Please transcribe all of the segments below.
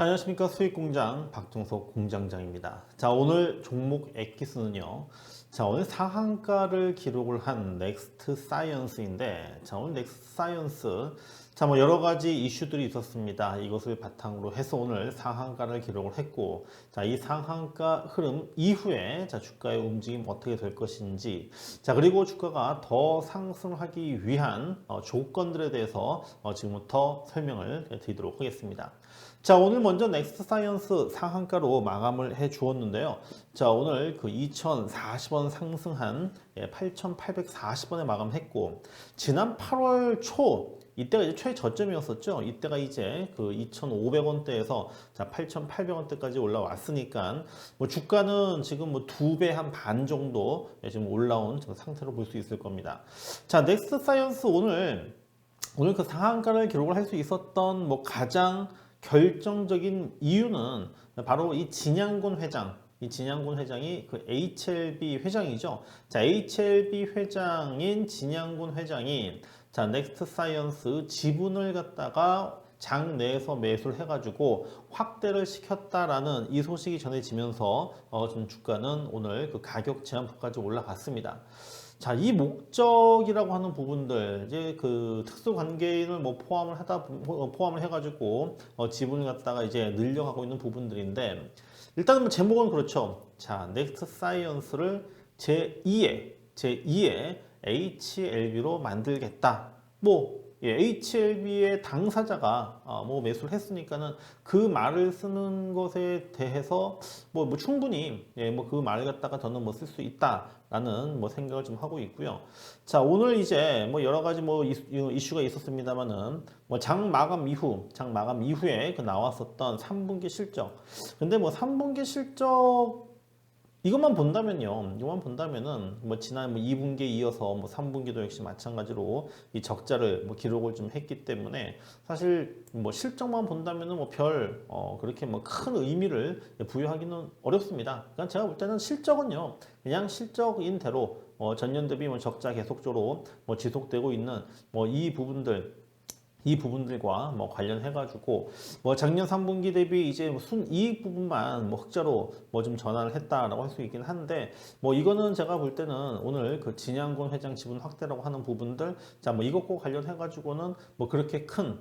자, 안녕하십니까. 수익공장 박종석 공장장입니다. 자, 오늘 종목 엑기스는요. 자, 오늘 상한가를 기록을 한 넥스트 사이언스인데, 자, 오늘 넥스트 사이언스. 자, 뭐 여러 가지 이슈들이 있었습니다. 이것을 바탕으로 해서 오늘 상한가를 기록을 했고, 자, 이 상한가 흐름 이후에 자, 주가의 움직임 어떻게 될 것인지, 자, 그리고 주가가 더 상승하기 위한 어, 조건들에 대해서 어, 지금부터 설명을 드리도록 하겠습니다. 자, 오늘 먼저 넥스트 사이언스 상한가로 마감을 해 주었는데요. 자, 오늘 그 2,040원 상승한 8,840원에 마감했고, 지난 8월 초, 이때가 이제 최저점이었었죠. 이때가 이제 그 2,500원대에서 자 8,800원대까지 올라왔으니까 뭐 주가는 지금 뭐 두 배 한 반 정도 지금 올라온 상태로 볼 수 있을 겁니다. 자, 넥스트 사이언스 오늘 오늘 그 상한가를 기록을 할 수 있었던 뭐 가장 결정적인 이유는 바로 이 진양군 회장 이 진양군 회장이 그 HLB 회장이죠. 자, HLB 회장인 진양군 회장이 자, 넥스트 사이언스 지분을 갖다가 장 내에서 매수를 해가지고 확대를 시켰다라는 이 소식이 전해지면서 어, 지금 주가는 오늘 그 가격 제한폭까지 올라갔습니다. 자, 이 목적이라고 하는 부분들, 이제 그 특수 관계인을 뭐 포함을 하다, 포함을 해가지고, 어, 지분을 갖다가 이제 늘려가고 있는 부분들인데, 일단은 뭐 제목은 그렇죠. 자, 넥스트 사이언스를 제2의, 제2의 HLB로 만들겠다. 뭐, 예, HLB의 당사자가 어, 뭐 매수를 했으니까는 그 말을 쓰는 것에 대해서 뭐, 뭐 충분히 예, 뭐 그 말을 갖다가 저는 뭐 쓸 수 있다라는 뭐 생각을 좀 하고 있고요. 자 오늘 이제 뭐 여러 가지 뭐 이슈, 이슈가 있었습니다만은 뭐 장 마감 이후 장 마감 이후에 그 나왔었던 3분기 실적. 근데 뭐 3분기 실적 이것만 본다면요. 이것만 본다면은 뭐 지난 뭐 2분기에 이어서 뭐 3분기도 역시 마찬가지로 이 적자를 뭐 기록을 좀 했기 때문에 사실 뭐 실적만 본다면은 뭐별 어 그렇게 뭐 큰 의미를 부여하기는 어렵습니다. 그러니까 제가 볼 때는 실적은요. 그냥 실적인 대로 어 전년 대비 뭐 적자 계속적으로 뭐 지속되고 있는 뭐 이 부분들 이 부분들과 뭐 관련해 가지고 뭐 작년 3분기 대비 이제 뭐 순이익 부분만 뭐 흑자로 뭐 좀 전환을 했다라고 할 수 있긴 한데 뭐 이거는 제가 볼 때는 오늘 그 진양군 회장 지분 확대라고 하는 부분들 자 뭐 이것과 관련해 가지고는 뭐 그렇게 큰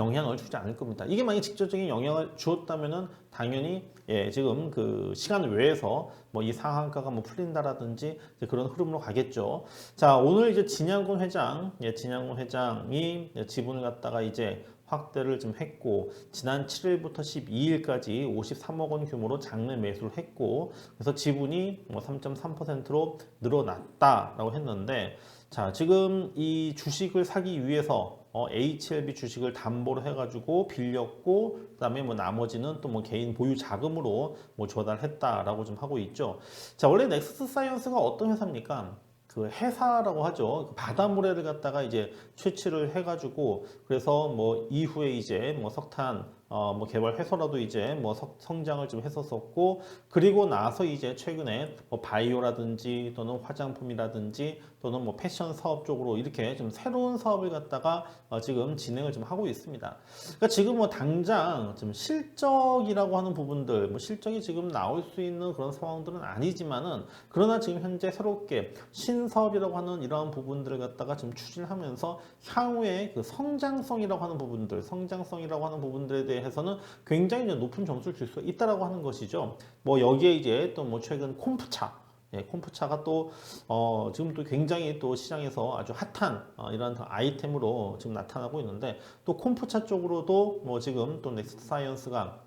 영향을 주지 않을 겁니다. 이게 만약 직접적인 영향을 주었다면은 당연히 예, 지금 그 시간 외에서 뭐 이 상한가가 뭐 풀린다라든지 그런 흐름으로 가겠죠. 자, 오늘 이제 진양군 회장, 예, 진양군 회장이 지분을 갖다가 이제 확대를 좀 했고 지난 7일부터 12일까지 53억 원 규모로 장내 매수를 했고 그래서 지분이 뭐 3.3%로 늘어났다라고 했는데 자 지금 이 주식을 사기 위해서 어, HLB 주식을 담보로 해가지고 빌렸고 그다음에 뭐 나머지는 또 뭐 개인 보유 자금으로 뭐 조달했다라고 좀 하고 있죠. 자 원래 넥스트 사이언스가 어떤 회사입니까? 그 회사라고 하죠. 그 바다모래를 갖다가 이제 채취를 해가지고 그래서 뭐 이후에 이제 뭐 석탄 어 뭐 개발 회사라도 이제 뭐 석, 성장을 좀 했었었고 그리고 나서 이제 최근에 뭐 바이오라든지 또는 화장품이라든지 또는 뭐 패션 사업 쪽으로 이렇게 좀 새로운 사업을 갖다가 어 지금 진행을 좀 하고 있습니다. 그러니까 지금 뭐 당장 좀 실적이라고 하는 부분들 뭐 실적이 지금 나올 수 있는 그런 상황들은 아니지만은 그러나 지금 현재 새롭게 신사업이라고 하는 이러한 부분들을 갖다가 좀 추진하면서 향후에 그 성장성이라고 하는 부분들 성장성이라고 하는 부분들에 대해 대 해서는 굉장히 높은 점수를 줄 수 있다라고 하는 것이죠. 뭐 여기에 이제 또 뭐 최근 콤프차 예, 콤프차가 또, 어, 지금 또 굉장히 또 시장에서 아주 핫한, 어, 이런 아이템으로 지금 나타나고 있는데, 또 콤프차 쪽으로도 뭐 지금 또 넥스트 사이언스가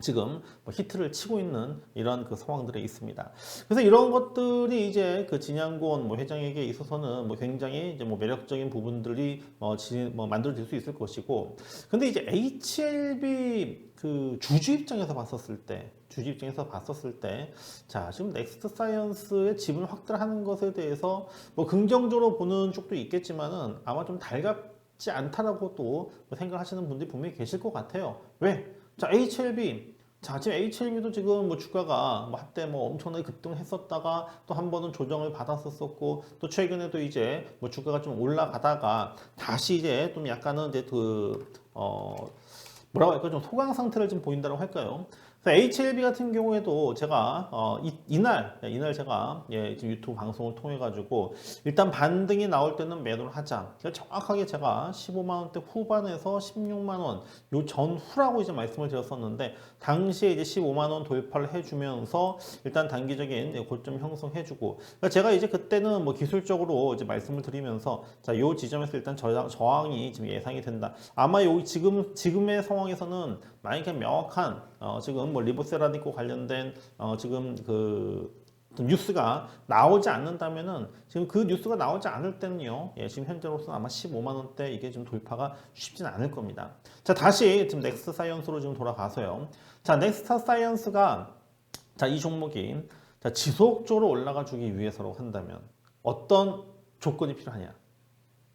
지금 뭐 히트를 치고 있는 이런 그 상황들에 있습니다. 그래서 이런 것들이 이제 그 진양곤 뭐 회장에게 있어서는 뭐 굉장히 이제 뭐 매력적인 부분들이 어, 지, 뭐 만들어질 수 있을 것이고, 근데 이제 HLB 그 주주 입장에서 봤었을 때, 주주 입장에서 봤었을 때, 자 지금 넥스트 사이언스의 지분 확대를 하는 것에 대해서 뭐 긍정적으로 보는 쪽도 있겠지만은 아마 좀 달갑지 않다라고 또 생각하시는 분들이 분명히 계실 것 같아요. 왜? 자, HLB. 자, 지금 HLB도 지금 뭐 주가가 뭐 한때 뭐 엄청나게 급등을 했었다가 또 한 번은 조정을 받았었었고 또 최근에도 이제 뭐 주가가 좀 올라가다가 다시 이제 좀 약간은 이제 그, 어, 뭐라고 할까요? 좀 소강 상태를 좀 보인다고 할까요? 그래서 HLB 같은 경우에도 제가 어, 이, 날 이날 제가 예, 지금 유튜브 방송을 통해 가지고 일단 반등이 나올 때는 매도를 하자. 정확하게 제가 15만 원대 후반에서 16만 원 요 전후라고 이제 말씀을 드렸었는데 당시에 이제 15만 원 돌파를 해주면서 일단 단기적인 예, 고점 형성해주고 그러니까 제가 이제 그때는 뭐 기술적으로 이제 말씀을 드리면서 자요 지점에서 일단 저항, 저항이 지금 예상이 된다. 아마 요 지금 지금의 상황에서는 만약에 명확한 어, 지금 뭐 리버세라니코 관련된 어, 지금 그 뉴스가 나오지 않는다면은 지금 그 뉴스가 나오지 않을 때는요, 예, 지금 현재로서는 아마 15만 원대 이게 좀 돌파가 쉽지는 않을 겁니다. 자, 다시 지금 넥스트 사이언스로 지금 돌아가서요. 자, 넥스트 사이언스가 자, 이 종목이 자, 지속적으로 올라가 주기 위해서라고 한다면 어떤 조건이 필요하냐?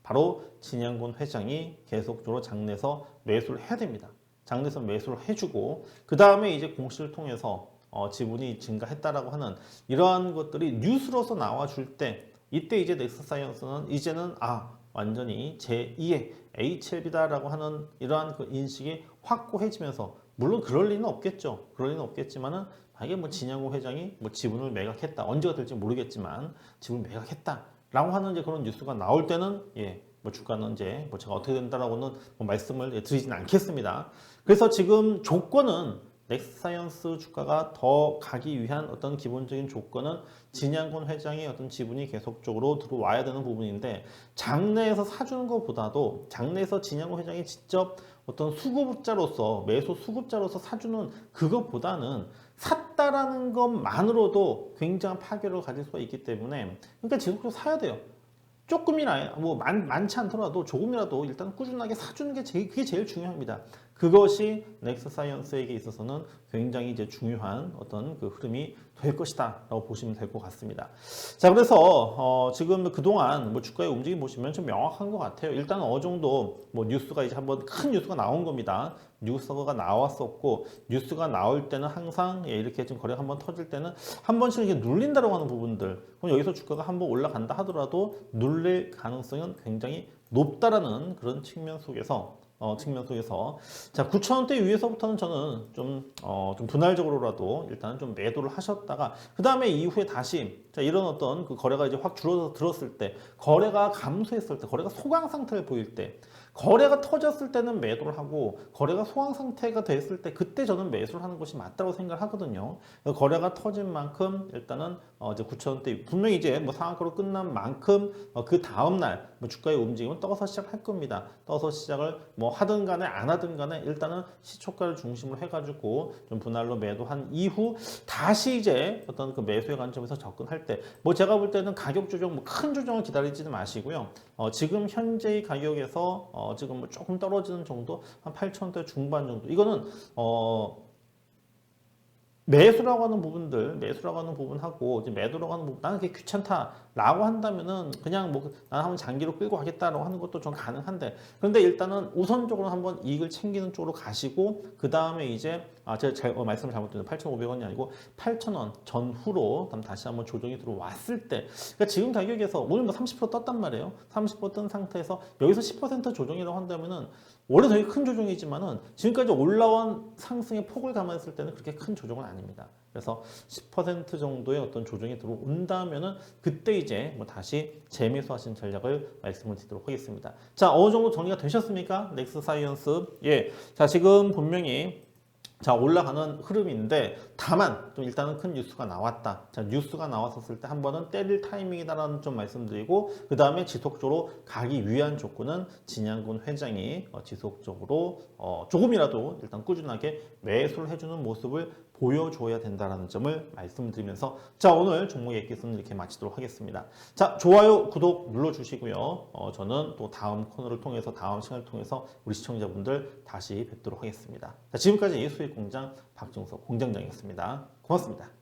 바로 진양군 회장이 계속적으로 장내에서 매수를 해야 됩니다. 장내에서 매수를 해주고 그 다음에 이제 공시를 통해서 어, 지분이 증가했다라고 하는 이러한 것들이 뉴스로서 나와줄 때 이때 이제 넥스사이언스는 이제는 아 완전히 제2의 HLB다라고 하는 이러한 그 인식이 확고해지면서 물론 그럴 리는 없겠죠. 그럴 리는 없겠지만은 만약에 뭐 진양호 회장이 뭐 지분을 매각했다 언제가 될지 모르겠지만 지분을 매각했다라고 하는 이제 그런 뉴스가 나올 때는 예. 뭐 주가는 이제 뭐 제가 어떻게 된다라고는 뭐 말씀을 드리진 않겠습니다. 그래서 지금 조건은 넥스사이언스 주가가 더 가기 위한 어떤 기본적인 조건은 진양권 회장의 어떤 지분이 계속적으로 들어와야 되는 부분인데 장내에서 사주는 것보다도 장내에서 진양권 회장이 직접 어떤 수급자로서 매수 수급자로서 사주는 그것보다는 샀다라는 것만으로도 굉장한 파괴를 가질 수가 있기 때문에 그러니까 지속적으로 사야 돼요. 조금이나 뭐 많, 많지 않더라도 조금이라도 일단 꾸준하게 사주는 게 제일 그게 제일 중요합니다. 그것이 넥스 사이언스에게 있어서는 굉장히 이제 중요한 어떤 그 흐름이 될 것이다 라고 보시면 될 것 같습니다. 자, 그래서 어, 지금 그동안 뭐 주가의 움직임 보시면 좀 명확한 것 같아요. 일단 어느 정도 뭐 뉴스가 이제 한번 큰 뉴스가 나온 겁니다. 뉴스가 나왔었고 뉴스가 나올 때는 항상 예, 이렇게 좀 거래가 한번 터질 때는 한 번씩 이렇게 눌린다고 하는 부분들 그럼 여기서 주가가 한번 올라간다 하더라도 눌릴 가능성은 굉장히 높다라는 그런 측면 속에서 어, 측면 속에서. 자 9천원대 위에서부터는 저는 좀, 어, 좀 분할적으로라도 일단 좀 매도를 하셨다가 그 다음에 이후에 다시 자 이런 어떤 그 거래가 이제 확 줄어들었을 들었을 때 거래가 감소했을 때 거래가 소강 상태를 보일 때 거래가 터졌을 때는 매도를 하고 거래가 소강 상태가 됐을 때 그때 저는 매수를 하는 것이 맞다고 생각을 하거든요. 거래가 터진 만큼 일단은 어 이제 9천원대 분명히 이제 뭐 상한가로 끝난 만큼 어 그 다음 날 뭐 주가의 움직임은 떠서 시작할 겁니다. 떠서 시작을 뭐 하든 간에 안 하든 간에 일단은 시초가를 중심으로 해가지고 좀 분할로 매도한 이후 다시 이제 어떤 그 매수의 관점에서 접근할 때 뭐 제가 볼 때는 가격 조정 뭐 큰 조정을 기다리지는 마시고요. 어 지금 현재의 가격에서 어 지금 뭐 조금 떨어지는 정도? 한 8천원대 중반 정도? 이거는 어 매수라고 하는 부분들, 매수라고 하는 부분하고 이제 매도라고 하는 부분, 나는 그게 귀찮다라고 한다면은 그냥 뭐 나는 한번 장기로 끌고 가겠다라고 하는 것도 좀 가능한데 그런데 일단은 우선적으로 한번 이익을 챙기는 쪽으로 가시고 그 다음에 이제 아 제가 잘, 어, 말씀을 잘못드렸는데 8,500원이 아니고 8,000원 전후로 다시 한번 조정이 들어왔을 때 그러니까 지금 가격에서 오늘 뭐 30% 떴단 말이에요. 30%뜬 상태에서 여기서 10% 조정이라고 한다면은 원래 되게 큰 조정이지만은 지금까지 올라온 상승의 폭을 감안했을 때는 그렇게 큰 조정은 아닙니다. 그래서 10% 정도의 어떤 조정이 들어온다면은 그때 이제 뭐 다시 재매수하신 전략을 말씀을 드리도록 하겠습니다. 자, 어느 정도 정리가 되셨습니까? 넥스 사이언스. 예. 자, 지금 분명히 자 올라가는 흐름인데 다만 좀 일단은 큰 뉴스가 나왔다. 자 뉴스가 나왔었을 때 한 번은 때릴 타이밍이다라는 좀 말씀드리고 그 다음에 지속적으로 가기 위한 조건은 진양군 회장이 어, 지속적으로 어, 조금이라도 일단 꾸준하게 매수를 해주는 모습을 보여줘야 된다는 점을 말씀드리면서 자 오늘 종목 얘기는 이렇게 마치도록 하겠습니다. 자 좋아요 구독 눌러주시고요. 어, 저는 또 다음 코너를 통해서 다음 시간을 통해서 우리 시청자분들 다시 뵙도록 하겠습니다. 자 지금까지 예수의 공장 박정석 공장장이었습니다. 고맙습니다.